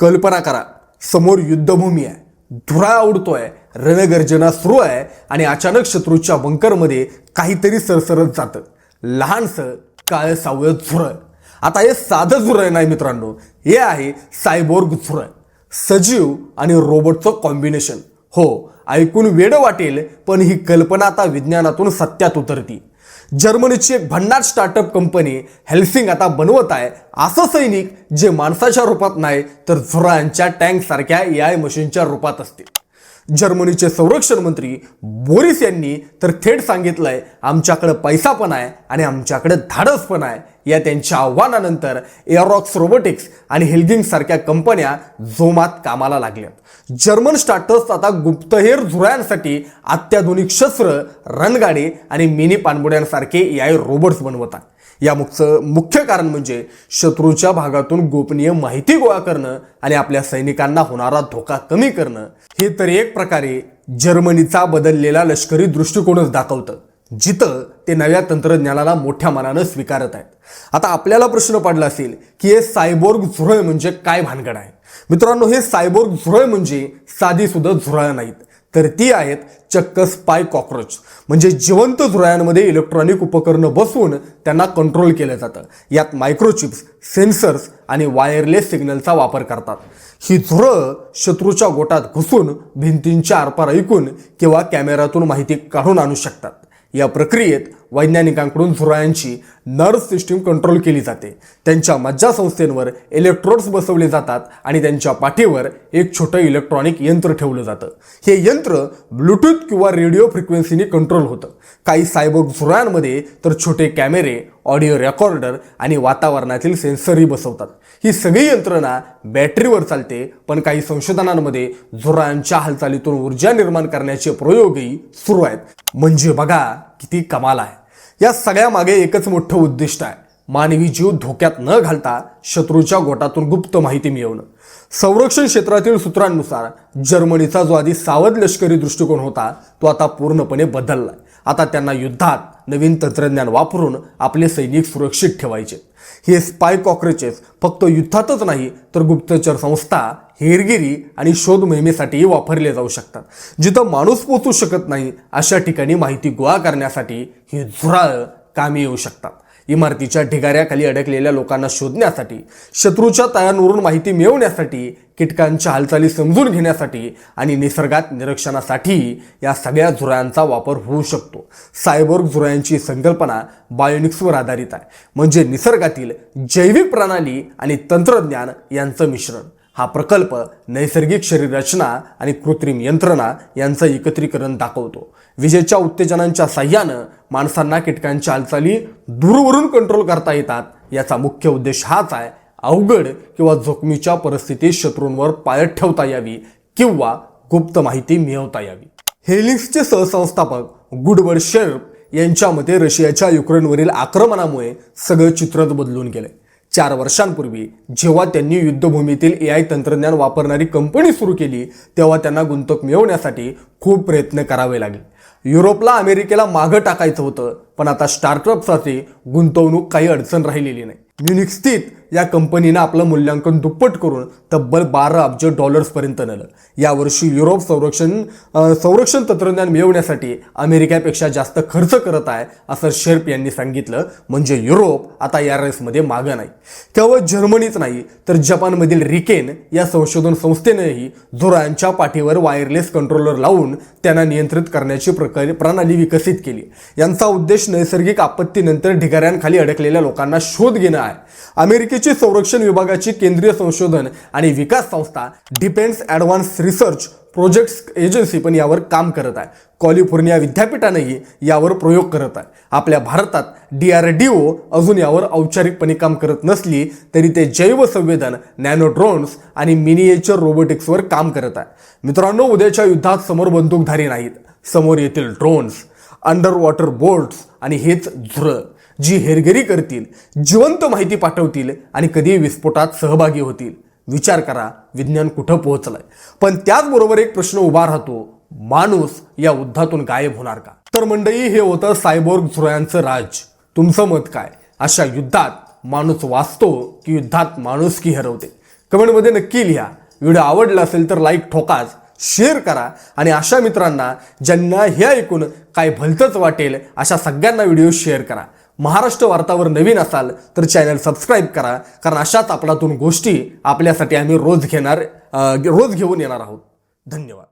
कल्पना करा. समोर युद्धभूमी आहे. धुरा उडतोय. रणगर्जना सुरू आहे आणि अचानक शत्रूच्या बंकरमध्ये काहीतरी सरसरत जातं. लहानसं काळ सावळ झुरळ. आता हे साधं झुरळ नाही मित्रांनो. हे आहे सायबोर्ग झुरळ. सजीव आणि रोबोटचं कॉम्बिनेशन हो ऐकून वेड वाटेल पण ही कल्पना आता विज्ञानातून सत्यात उतरती. जर्मनीची एक भन्नाट स्टार्टअप कंपनी हेल्सिंग आता बनवत आहे. असं सैनिक जे माणसाच्या रूपात नाही तर झुरांच्या टँक सारख्या ए आय मशीनच्या रूपात असतील. जर्मनीचे संरक्षण मंत्री बोरिस यांनी तर थेट सांगितलंय आमच्याकडे पैसा पण आहे आणि आमच्याकडे धाडस पण आहे. या त्यांच्या आव्हानानंतर एअरॉक्स रोबोटिक्स आणि हेल्गिंग सारख्या कंपन्या जोमात कामाला लागल्यात. जर्मन स्टार्टर्स आता गुप्तहेर झुरायांसाठी अत्याधुनिक शस्त्र रणगाडे आणि मिनी पाणबुड्यांसारखे ए आय रोबोट्स बनवतात. या मुख्य मुख्य कारण म्हणजे शत्रूच्या भागातून गोपनीय माहिती गोळा करणं आणि आपल्या सैनिकांना होणारा धोका कमी करणं. हे तर एक प्रकारे जर्मनीचा बदललेला लष्करी दृष्टिकोनच दाखवतं जिथं ते नव्या तंत्रज्ञानाला मोठ्या मनानं स्वीकारत आहेत. आता आपल्याला प्रश्न पडला असेल की हे सायबोर्ग झुरळ म्हणजे काय भानगड आहे? मित्रांनो हे सायबोर्ग झुरळ म्हणजे साधी सुद्धा झुरळ नाहीत. तर ती आहेत चक्क स्पाय कॉक्रोच. म्हणजे जिवंत झुरळांमध्ये इलेक्ट्रॉनिक उपकरणं बसवून त्यांना कंट्रोल केलं जातं. यात मायक्रोचिप्स सेन्सर्स आणि वायरलेस सिग्नलचा वापर करतात. ही झुरं शत्रूच्या गोटात घुसून भिंतींच्या आरपार ऐकून किंवा कॅमेऱ्यातून माहिती काढून आणू शकतात. या प्रक्रियेत वैज्ञानिकांकडून झुरळांची नर्व्ह सिस्टीम कंट्रोल केली जाते. त्यांच्या मज्जासंस्थेंवर इलेक्ट्रोड्स बसवले जातात आणि त्यांच्या पाठीवर एक छोटं इलेक्ट्रॉनिक यंत्र ठेवलं जातं. हे यंत्र ब्लूटूथ किंवा रेडिओ फ्रिक्वेन्सीने कंट्रोल होतं. काही सायबोर्ग झुरळांमध्ये तर छोटे कॅमेरे ऑडिओ रेकॉर्डर आणि वातावरणातील सेन्सरही बसवतात. ही सगळी यंत्रणा बॅटरीवर चालते पण काही संशोधनांमध्ये झुरळांच्या हालचालीतून ऊर्जा निर्माण करण्याचे प्रयोगही सुरू आहेत. म्हणजे बघा किती कमाल आहे. या सगळ्या मागे एकच मोठं उद्दिष्ट आहे. मानवी जीव धोक्यात न घालता शत्रूच्या गोटातून गुप्त माहिती मिळवणं. संरक्षण क्षेत्रातील सूत्रांनुसार जर्मनीचा जो आधी सावध लष्करी दृष्टिकोन होता तो आता पूर्णपणे बदललाय. आता त्यांना युद्धात नवीन तंत्रज्ञान वापरून आपले सैनिक सुरक्षित ठेवायचे. हे स्पाय कॉक्रोचेस फक्त युद्धातच नाही तर गुप्तचर संस्था हेरगिरी आणि शोध मोहिमेसाठीही वापरले जाऊ शकतात. जिथं माणूस पोचू शकत नाही अशा ठिकाणी माहिती गोळा करण्यासाठी ही झुराळ कामी येऊ शकतात. इमारतीच्या ढिगाऱ्याखाली अडकलेल्या लोकांना शोधण्यासाठी शत्रूच्या तयांवरून माहिती मिळवण्यासाठी कीटकांच्या हालचाली समजून घेण्यासाठी आणि निसर्गात निरीक्षणासाठी या सगळ्या झुरायांचा वापर होऊ शकतो. सायबर्ग झुरयांची संकल्पना बायोनिक्सवर आधारित आहे. म्हणजे निसर्गातील जैविक प्रणाली आणि तंत्रज्ञान यांचं मिश्रण. हा प्रकल्प नैसर्गिक शरीररचना आणि कृत्रिम यंत्रणा यांचं एकत्रीकरण दाखवतो. विजेच्या उत्तेजनांच्या साह्यानं माणसांना कीटकांच्या हालचाली दूरवरून कंट्रोल करता येतात. याचा मुख्य उद्देश हाच आहे अवघड किंवा जोखमीच्या परिस्थितीत शत्रूंवर पायत ठेवता यावी किंवा गुप्त माहिती मिळवता यावी. हेलिक्सचे सहसंस्थापक गुडवर्ड शेर्प यांच्या मते रशियाच्या युक्रेनवरील आक्रमणामुळे सगळं चित्रच बदलून गेलंय. चार वर्षांपूर्वी जेव्हा त्यांनी युद्धभूमीतील ए आय तंत्रज्ञान वापरणारी कंपनी सुरू केली तेव्हा त्यांना गुंतवणूक मिळवण्यासाठी खूप प्रयत्न करावे लागले. युरोपला अमेरिकेला मागं टाकायचं होतं पण आता स्टार्टअपसाठी गुंतवणूक काही अडचण राहिलेली नाही. म्युनिक स्थित या कंपनीनं आपलं मूल्यांकन दुप्पट करून तब्बल बारा अब्ज डॉलर्सपर्यंत नेलं. यावर्षी युरोप संरक्षण संरक्षण तंत्रज्ञान मिळवण्यासाठी अमेरिकेपेक्षा जास्त खर्च करत आहे असं शेर्प यांनी सांगितलं. म्हणजे युरोप आता या रेसमध्ये मागं नाही. केवळ जर्मनीच नाही तर जपानमधील रिकेन या संशोधन संस्थेनेही झुरायांच्या पाठीवर वायरलेस कंट्रोलर लावून त्यांना नियंत्रित करण्याची प्रकार प्रणाली विकसित केली. यांचा उद्देश नैसर्गिक आपत्तीनंतर ढिगाऱ्यांखाली अडकलेल्या लोकांना शोध घेणं आहे. अमेरिकेची संरक्षण विभागाची केंद्रीय संशोधन आणि विकास संस्था Defense Advanced Research Projects Agency पण यावर काम करत आहे. कॉलिफोर्निया विद्यापीठानंही यावर प्रयोग करत आहे. आपल्या भारतात डी आर डी ओ अजून यावर औपचारिकपणे काम करत नसली तरी ते जैव संवेदन नॅनो ड्रोन्स आणि मिनिएचर रोबोटिक्सवर काम करत आहे. मित्रांनो उद्याच्या युद्धात समोर बंदूकधारी नाहीत. समोर येतील ड्रोन्स अंडर वॉटर बोट्स आणि हेच झुरळ जी हेरगिरी करतील जिवंत माहिती पाठवतील आणि कधी विस्फोटात सहभागी होतील. विचार करा विज्ञान कुठं पोहोचलंय? पण त्याचबरोबर एक प्रश्न उभा राहतो माणूस या युद्धातून गायब होणार का? तर मंडळी हे होतं सायबोर्ग झुरयांचं राज. तुमचं मत काय? अशा युद्धात माणूस वाचतो की युद्धात माणूस की हरवते? कमेंटमध्ये नक्की लिहा. व्हिडिओ आवडला असेल तर लाईक ठोकाच शेअर करा आणि अशा मित्रांना ज्यांना हे ऐकून काय भलतंच वाटेल अशा सगळ्यांना व्हिडिओ शेअर करा. महाराष्ट्र वार्तावर नवीन असाल तर चॅनल सबस्क्राईब करा. कारण अशाच आपलातून गोष्टी आपल्यासाठी आम्ही रोज घेणार रोज घेऊन येणार आहोत. धन्यवाद.